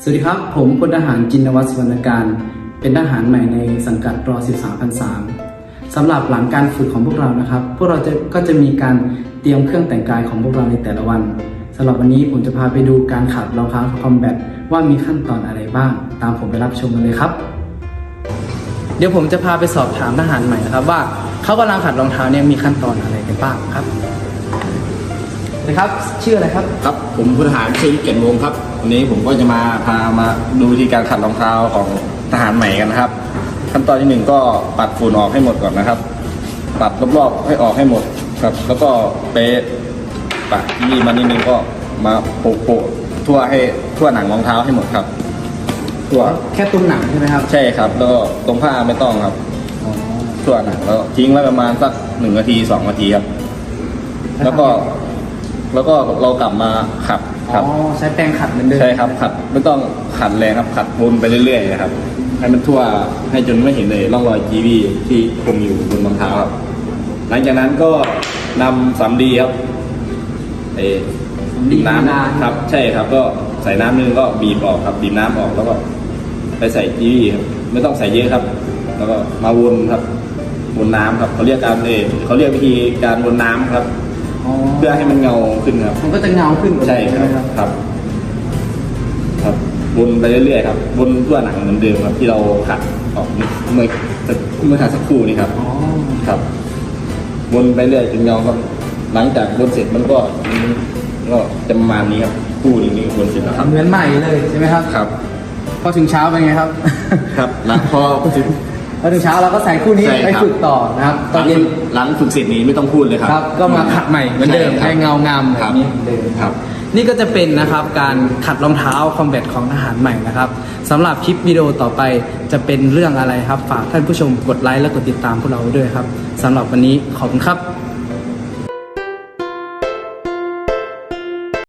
สวัสดีครับ ผมพลทหารจินวัฒน์สวรรณการ เป็นทหารใหม่ในสังกัดรอ13พันสามสำหรับหลังการฝึกของพวกเรานะครับ พวกเราจะก็จะมีการเตรียมเครื่องแต่งกายของพวกเราในแต่ละวันสำหรับวันนี้ผมจะพาไปดูการขัดรองเท้าคอมแบทว่ามีขั้นตอนอะไรบ้าง ตามผมไปรับชมกันเลยครับ เดี๋ยวผมจะพาไปสอบถามทหารใหม่นะครับว่าเขากำลังขัดรองเท้าเนี่ยมีขั้นตอนอะไรกันบ้างครับ นะครับชื่ออะไรครับ ครับ ผมพลทหารชื่อเกียรติวงศ์ครับ วันนี้ผมก็จะมาพามาดูวิธีการขัดรองเท้าของทหารใหม่กันนะครับ ขั้นตอนที่หนึ่งก็ปัดฝุ่นออกให้หมดก่อนนะครับ ปัดรอบๆให้ออกให้หมดครับ แล้วก็ไปปัดยี่มานิดนึงก็มาโปะๆทั่วให้ทั่วหนังรองเท้าให้หมดครับ ทั่วแค่ตุ้มหนังใช่ไหมครับ ใช่ครับ แล้วก็ตรงผ้าไม่ต้องครับอ๋อทั่วหนังแล้วทิ้งไว้ประมาณสักหนึ่งนาทีสองนาทีครับ แล้วก็ แล้วก็เรากลับมาขัดอ๋ครับอใช้แปรงขัดเหมือนเดิมใช่ครับขัดไม่ต้องขัดแรงครับขัดวนไปเรื่อยๆนะครับให้มันทั่วให้จนไม่เห็นเลยร่องรอยกีวีที่คงอยู่บนรองเท้าครับ หลังจากนั้นก็นำสำลีครับเออสำลีน้ธรรมดาำครับ ใช่ครับ ก็ใส่น้ำนึงก็บีบออกครับบีบน้ำออกแล้วก็ ไปใส่กีวีครับไม่ต้องใส่เยอะครับ แล้วก็มาวนครับวนน้ำครับเขาเรียกการเออเขาเรียกวิธีการวนน้ำครับ อ๋อเพื่อให้มันเงาขึ้นครับ มันก็จะเงาขึ้นกว่าใช่เดิมคไหรัมบครับ ครับ ครับวนไปเรื่อยๆครับวนทั่วหนังเหมือนเดิมครับ ที่เราขัดออกเมื่อเมื่อขัดสักครู่นี่ครับ อ๋อครับวนไปเรื่อยจนเงาครับ หลังจากวนเสร็จมันก็ก็จะประมาณนี้ครับคู่นี้นี่วนเสร็จแล้วครับเหมือนใหม่เลยใช่ไหมครับ ครับ พอถึงเช้าเป็นไงครับ ครับหลังพอฝึก พอถึงเช้าเราก็ใส่คู่นี้ใช่ไปครับฝึกต่อนะครับตอนเย็นหลังฝึกเสร็จนี้ไม่ต้องพูดเลยครับครับก็มาขัดใหม่เหมือนเดิมช่ครับให้เงางามแบครับบนี้เหมือนเดิม ครับ นี่ก็จะเป็นนะครับการขัดรองเท้าคอมแบทของทหารใหม่นะครับสำหรับคลิปวิดีโอต่อไปจะเป็นเรื่องอะไรครับ ฝากท่านผู้ชมกดไลค์และกดติดตามพวกเราไว้ด้วยครับสำหรับวันนี้ขอบคุณครับ